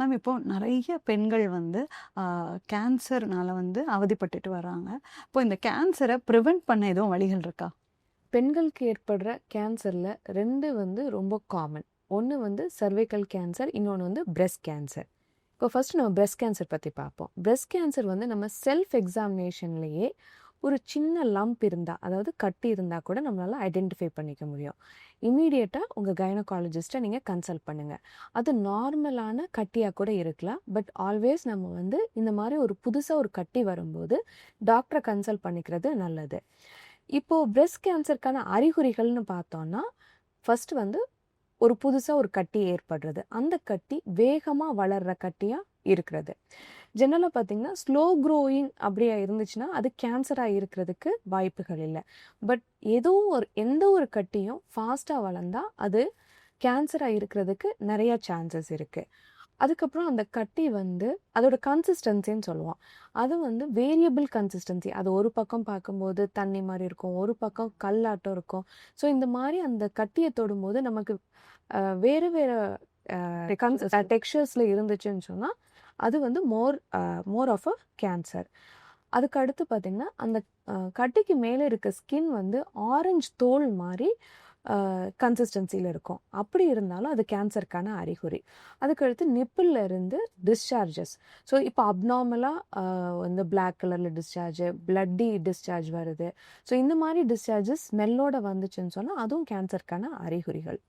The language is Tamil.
மேம் இப்போது நிறைய பெண்கள் வந்து கேன்சர்னால் வந்து அவதிப்பட்டுட்டு வராங்க. இப்போ இந்த கேன்சரை ப்ரிவெண்ட் பண்ண எதுவும் வழிகள் இருக்கா? பெண்களுக்கு ஏற்படுற கேன்சரில் ரெண்டு வந்து ரொம்ப காமன். ஒன்று வந்து சர்வைக்கல் கேன்சர் இன்னொன்று வந்து பிரெஸ்ட் கேன்சர். இப்போ ஃபர்ஸ்ட் நம்ம பிரெஸ்ட் கேன்சர் பற்றி பார்ப்போம். பிரெஸ்ட் கேன்சர் வந்து நம்ம செல்ஃப் எக்ஸாமினேஷன்லேயே ஒரு சின்ன லம்ப் இருந்தால் அதாவது கட்டி இருந்தால் கூட நம்மளால் ஐடென்டிஃபை பண்ணிக்க முடியும். இமீடியட்டாக உங்கள் கைனகாலஜிஸ்ட்டை நீங்கள் கன்சல்ட் பண்ணுங்கள் அது நார்மலான கட்டியாக கூட இருக்கலாம் பட் ஆல்வேஸ் நம்ம வந்து இந்த மாதிரி ஒரு புதுசாக ஒரு கட்டி வரும்போது டாக்டரை கன்சல்ட் பண்ணிக்கிறது நல்லது. இப்போது பிரெஸ்ட் கேன்சருக்கான அறிகுறிகள்னு பார்த்தோன்னா ஃபர்ஸ்ட் வந்து ஒரு புதுசாக ஒரு கட்டி ஏற்படுறது. அந்த கட்டி வேகமாக வளர்கிற கட்டியாக இருக்கிறது. ஜென்ரலாக பார்த்தீங்கன்னா ஸ்லோ க்ரோயிங் அப்படியா இருந்துச்சுன்னா அது கேன்சராக இருக்கிறதுக்கு வாய்ப்புகள் இல்லை. பட் ஏதோ ஒரு எந்த ஒரு கட்டியும் ஃபாஸ்ட்டாக வளர்ந்தால் அது கேன்சராக இருக்கிறதுக்கு நிறையா சான்சஸ் இருக்குது அதுக்கப்புறம் அந்த கட்டி வந்து அதோட கன்சிஸ்டன்சின்னு சொல்லுவோம். அது வந்து வேரியபிள் கன்சிஸ்டன்சி அது ஒரு பக்கம் பார்க்கும்போது தண்ணி மாதிரி இருக்கும் ஒரு பக்கம் கல்லாட்டம் இருக்கும். ஸோ இந்த மாதிரி அந்த கட்டியை தொடும்போது நமக்கு வேறு வேறு டெக்ஸ்சர்ஸில் இருந்துச்சுன்னு சொன்னால் அது வந்து மோர் மோர் ஆஃப் அ கேன்சர் அதுக்கு அடுத்து பார்த்திங்கன்னா அந்த கட்டிக்கு மேலே இருக்க ஸ்கின் வந்து ஆரஞ்சு தோல் மாதிரி கன்சிஸ்டன்சியில் இருக்கும். அப்படி இருந்தாலும் அது கேன்சருக்கான அறிகுறி. அதுக்கடுத்து நிப்பிளில் இருந்து டிஸ்சார்ஜஸ் ஸோ இப்போ அப்நார்மலாக வந்து பிளாக் கலரில் டிஸ்சார்ஜ் பிளட்டி டிஸ்சார்ஜ் வருது. ஸோ இந்த மாதிரி டிஸ்சார்ஜஸ் ஸ்மெல்லோட வந்துச்சுன்னு சொன்னால் அதுவும் கேன்சருக்கான அறிகுறிகள்.